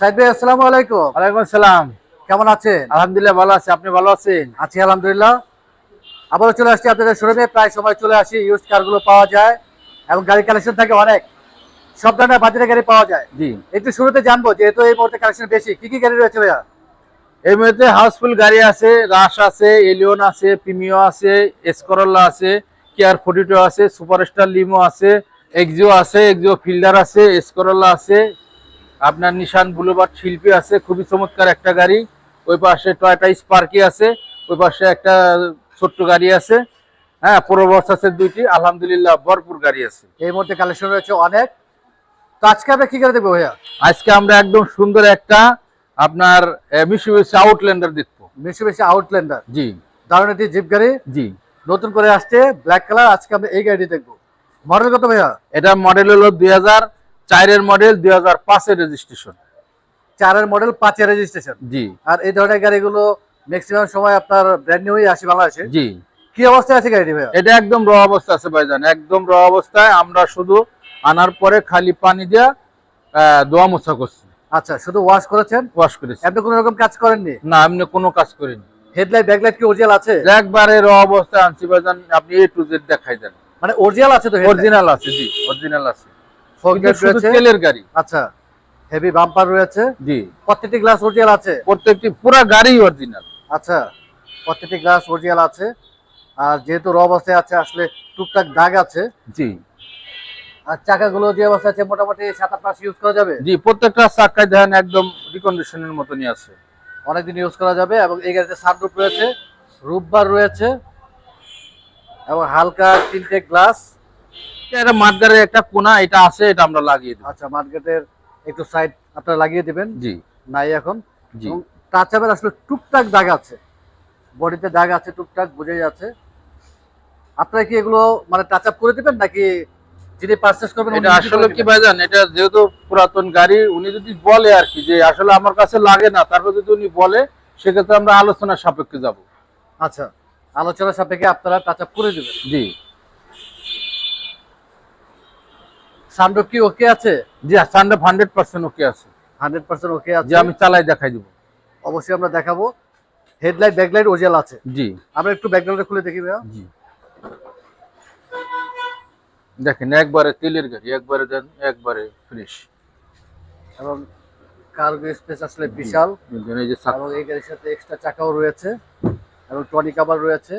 সাইদ ভাই আসসালামু আলাইকুম। ওয়ালাইকুম আসসালাম। কেমন আছেন? আলহামদুলিল্লাহ ভালো আছি। আপনি ভালো আছেন? আছি আলহামদুলিল্লাহ। আবারও চলে আসছি আপনাদের শোরুমে। প্রায় সময় চলে আসি ইউজ কারগুলো পাওয়া যায় এবং গাড়ি কালেকশন থাকে অনেক। সব ধরনের বাজারে গাড়ি পাওয়া যায়। জি। একটু শুরুতে জানব যেহেতু এই মুহূর্তে কালেকশন বেশি কি কি গাড়ি রয়েছে ভাইয়া? এই মুহূর্তে হাউসফুল গাড়ি আছে রাশ আছে এলিয়ন আছে প্রিমিও আছে এসকরল্লা আছে কেয়ার ফোর্টি আছে সুপারস্টার লিমো আছে এক্সিও আছে এক্সিও ফিল্ডার আছে এসকরল্লা আছে আপনার নিশান বুলুবার্ড শিল্পী আছে খুবই চমৎকার একটা গাড়ি। ওই পাশে টয়টা স্পার্কি আছে ওই পাশে একটা ছোট্ট গাড়ি আছে। হ্যাঁ প্রোবর্স আছে দুইটি আলহামদুলিল্লাহ ভরপুর গাড়ি আছে। এই মুহূর্তে কালেকশন রয়েছে অনেক। তো আজকে আমরা কি করে দেবো ভাইয়া? আজকে আমরা একদম সুন্দর একটা আপনার মিশুবিশি আউটল্যান্ডার দেখব। বেশি বেশি আউটল্যান্ডার জি। দারুণ একটি জিপ গাড়ি। জি। নতুন করে আসছে ব্ল্যাক কালার আজকে আমরা এই গাড়িটি দেখব। মডেল কত ভাইয়া? এটা মডেল হলো দুই হাজার চারের মডেল দুই হাজার পাঁচের রেজিস্ট্রেশন চারের মডেল পাঁচের রেজিস্ট্রেশন জি। আর এই ধরনের গাড়িগুলো ম্যাক্সিমাম সময় আপনার ব্র্যান্ড নিউই আসে বাংলাদেশে। জি। কি অবস্থায় আছে গাড়িটি ভাইয়া? এটা একদম র অবস্থা আছে ভাইজান একদম র অবস্থায় আমরা শুধু আনার পরে খালি পানি দিয়া দোয়া মোছা করছি। আচ্ছা শুধু ওয়াশ করেছেন? ওয়াশ করেছি। আপনি কোনো রকম কাজ করেননি? না এমনি কোনো কাজ করিনি। হেডলাইট ব্যাকলাইট কি অরিজিনাল আছে? একবারে র অবস্থায় আনছি ভাইজান আপনি এ টু জেড দেখাই দেন। মানে অরিজিনাল আছে তো অরিজিনাল আছে জি অরিজিনাল আছে। শুধু তেলের গাড়ি। আচ্ছা হেভি বাম্পার রয়েছে। জি। প্রত্যেকটি গ্লাস অরিজিনাল আছে? প্রত্যেকটি পুরা গাড়ি অরিজিনাল আচ্ছা প্রত্যেকটি গ্লাস অরিজিনাল আছে। আর যেহেতু র অবস্থায় আছে আসলে টুকটাক দাগ আছে। জি। আর চাকাগুলো যে আছে মোটামুটি সাত আট মাস ইউজ করা যাবে? জি প্রত্যেকটা চাকায় দেখেন একদম রিকন্ডিশনের মতনই আছে। অনেকদিন ইউজ করা যাবে এবং এই গাড়িতে সানরুফ রয়েছে রূপবার রয়েছে এবং হালকা তিনটে গ্লাস এটা মাঠগাড়ির একটা কোনা এটা আছে এটা আমরা লাগিয়ে দেবো। আচ্ছা মার্কেটের একটু সাইড আপনারা লাগিয়ে দিবেন। জি। নাই এখন। জি। এবং টাচ আপের আসলে টুকটাক দাগ আছে। বডিতে দাগ আছে টুকটাক বোঝাই যাচ্ছে আপনারা কি এগুলো মানে টাচ আপ করে দিবেন নাকি যিনি পারচেস করবেন এটা আসলে কি দিবেন? ভাইজান এটা যেহেতু পুরাতন গাড়ি উনি যদি বলে আর কি যে আসলে আমার কাছে লাগে না তারপর যদি উনি বলে সেক্ষেত্রে আমরা আলোচনার সাপেক্ষে যাব। আচ্ছা আলোচনার সাপেক্ষে আপনারা টাচ আপ করে দিবেন। জি। সানরুফ কি ওকে আছে? জি সানডে হান্ড্রেড পার্সেন্ট ওকে আছে। হান্ড্রেড পার্সেন্ট ওকে আছে। আমি চালাই দেখাই দিব। অবশ্যই আমরা দেখাবো। হেডলাইট ব্যাকলাইট ওজেল আছে। জি। আমরা একটু ব্যাকগ্রাউন্ডে খুলে দেখি ভাইয়া। জি। দেখেন একবারে তেলের গাড়ি একবারে দেন একবারে ফ্রেশ এবং কার্গো স্পেস আসলে বিশাল। এবং এই গাড়ির সাথে এক্সট্রা চাকাও রয়েছে। এবং টনি কাভার রয়েছে।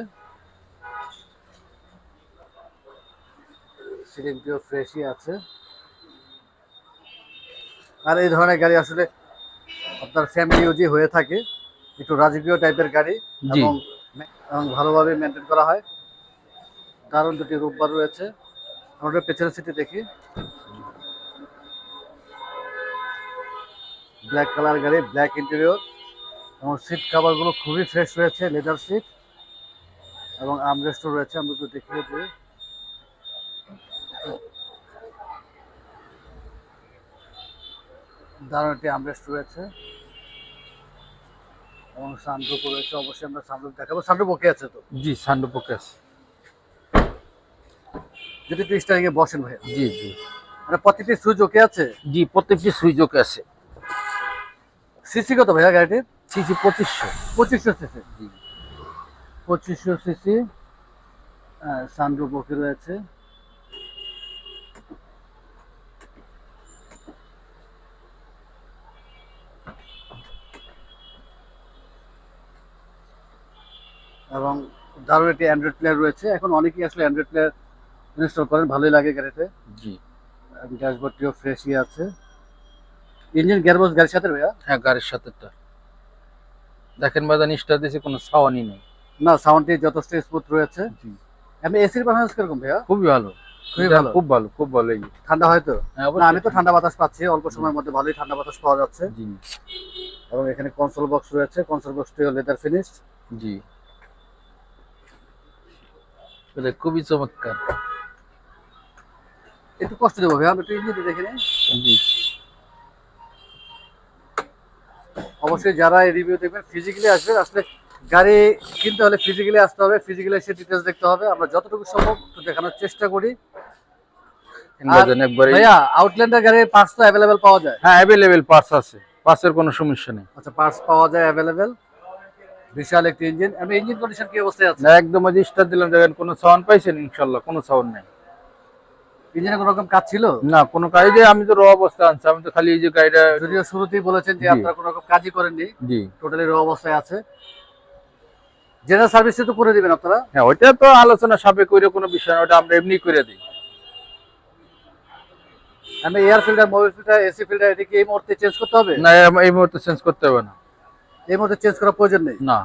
সিলিংটিও ফ্রেশই আছে। আর এই ধরনের গাড়ি আসলে আপনার ফ্যামিলি ইউজই হয়ে থাকে একটু রাজকীয় টাইপের গাড়ি এবং এবং ভালোভাবে মেনটেন করা হয়। দারুণ দুটি রোববার রয়েছে। আমরা পেছনের সিটে দেখি। ব্ল্যাক কালার গাড়ি ব্ল্যাক ইন্টেরিয়র এবং সিট কাভারগুলো খুবই ফ্রেশ রয়েছে লেদার সিট এবং আমরেস্টও রয়েছে আমরা একটু দেখিয়ে দিই। দারুণ একটি আমরেস্ট রয়েছে। এবং সানরুফ রয়েছে। অবশ্যই আমরা সানরুফ দেখাবো। সানরুফ ওকে আছে তো? জি সানডে ওকে আছে। যদি একটু স্টারিংয়ে বসেন ভাই জি জি। মানে প্রতিটি সুইচ ওকে আছে? জি প্রত্যেকটি সুইচ ওকে আছে। সিসি কত ভাইয়া গাড়িটির? সিসি পঁচিশশো। পঁচিশশো সিসি? জি। পঁচিশশো সিসি সানরুফ ওকে রয়েছে। এবং দারুণ একটি অ্যান্ড্রয়েড প্লেয়ার রয়েছে। এখন অনেকেই আসলে অ্যান্ড্রয়েড প্লেয়ার ইনস্টল করেন ভালোই লাগে গাড়িতে। জি। ড্যাশবোর্ডটিও ফ্রেশই আছে। ইঞ্জিন গিয়ারবক্স গাড়ির সাথে ভাইয়া? হ্যাঁ গাড়ির সাথে তো দেখেন বাজান স্টার দিয়েছে কোনো সাওয়ানি নেই। না সাউন্ডটি যথেষ্ট স্মুথ রয়েছে। জি। আপনি এসির পারফরমেন্স কীরকম ভাইয়া? খুবই ভালো। খুবই ভালো। খুব ভালো খুব ভালো এই। ঠান্ডা হয়তো হ্যাঁ, না আমি তো ঠান্ডা বাতাস পাচ্ছি অল্প সময়ের মধ্যে ভালোই ঠান্ডা বাতাস পাওয়া যাচ্ছে। জি। এবং এখানে কনসোল বক্স রয়েছে কনসোল বক্সটিও লেদার ফিনিশ জি। এটা খুবই চমৎকার। একটু কষ্ট দেবো আমি একটু দেখে জি। অবশ্যই যারা এই রিভিউ দেখবেন ফিজিক্যালি আসবেন আসলে গাড়ি কিনতে হলে ফিজিক্যালি আসতে হবে ফিজিক্যালি এসে ডিটেলস দেখতে হবে। আমরা যতটুকু সম্ভব দেখানোর চেষ্টা করি। ভাইয়া আউটল্যান্ডার গাড়ির পার্টস তো অ্যাভেলেবেল পাওয়া যায়? হ্যাঁ অ্যাভেলেবেল পার্টস আছে। পাঁচের কোনো সমস্যা নেই। আচ্ছা পার্টস পাওয়া যায় অ্যাভেলেবেল বিশাল একটি ইঞ্জিন আমি ইঞ্জিন কন্ডিশন কি অবস্থায় আছে? না একদম আজ স্টার্ট দিলাম দেখেন কোনো সাউন্ড পাইছেন ইনশাল্লাহ কোনো সাউন্ড নেই। ইঞ্জিনে কোনো রকম কাজ ছিল? না কোনো কাজে আমি তো র অবস্থা আনছি আমি তো খালি এই যে গাড়িটা যদিও শুরুতেই বলেছেন যে আপনারা কোনো রকম কাজই করেননি। জি। টোটালি র অবস্থায় আছে। জেনারেল সার্ভিস তো করে দিবেন আপনারা? হ্যাঁ ওইটা তো আলোচনা সাপেক্ষ করে কোনো বিষয় না ওটা আমরা এমনি করে দিই। আমি air filter mobile filter AC filter এটা কি এই মুহূর্তে চেঞ্জ করতে হবে? না এই মুহূর্তে চেঞ্জ করতে হবে না। এই মুহূর্তে চেঞ্জ করার প্রয়োজন নেই? না।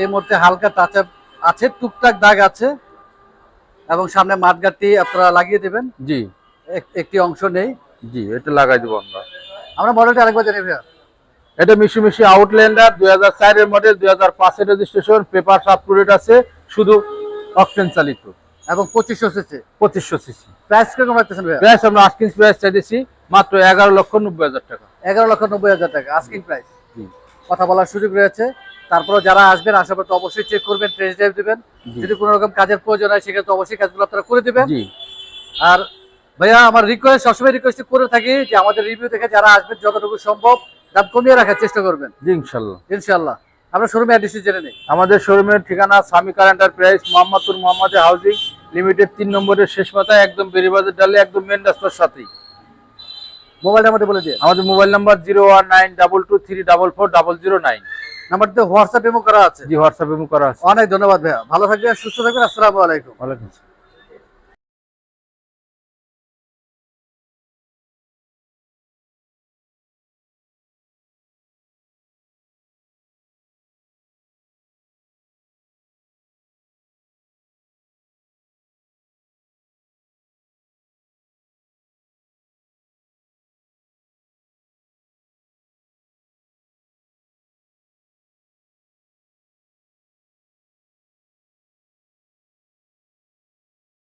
এই মুহূর্তে হালকা টাচ আপ আছে টুকটাক দাগ আছে এবং সামনে মাঠগাটটি আপনারা লাগিয়ে দেবেন। জি। একটি অংশ নেই। জি এটা লাগাই দেবো আমরা। আমরা মডেলটা আরেকবার জানি ভাইয়া। এটা মিশি মিশি আউটল্যান্ডার দুই হাজার চারের মডেল দুই হাজার পাঁচের registration paper up to date আছে শুধু অকটেন চালিত। এবং পঁচিশশো সিসি পঁচিশশো সিসি প্রাইস কীরকম রাখতেছেন ভাইয়া? প্রাইস আমরা আস্কিং প্রাইস চাইতেছি। মাত্র এগারো লক্ষ নব্বই হাজার টাকা। এগারো লক্ষ নব্বই হাজার টাকা আস্কিং প্রাইস কথা বলার সুযোগ রয়েছে। তারপরে যারা আসবেন আসার পর অবশ্যই চেক করবেন টেস্ট ড্রাইভ দিবেন। যদি কোনো রকম কাজের প্রয়োজন হয় সেক্ষেত্রে অবশ্যই কাজগুলো আপনারা করে দিবেন। আর ভাইয়া আমার রিকোয়েস্ট সবসময় রিকোয়েস্ট করে থাকি যে আমাদের রিভিউ থেকে যারা আসবেন যতটুকু সম্ভব দাম কমিয়ে রাখার চেষ্টা করবেন। ইনশাল্লাহ। ইনশাল্লাহ। আমরা শোরুমে অ্যাড্রেস জেনে নিই আমাদের শোরুমের ঠিকানা Samikar enterprise Mohammadpur Mohammad housing limited তিন নম্বরের শেষ মাথায় একদম বেরিবাজার ডালে একদম মেন রাস্তার সাথেই। মোবাইলটা আমাদের বলে দিয়ে আমাদের mobile number zero one nine double two three double four double zero nine নাম্বারটিতে হোয়াটসঅ্যাপ এমও করা আছে। জি হোয়াটসঅ্যাপে করা আছে। অনেক ধন্যবাদ ভাইয়া। ভালো থাকবেন সুস্থ থাকবেন আসসালামু আলাইকুম। ওয়ালাইকুম আসসালাম।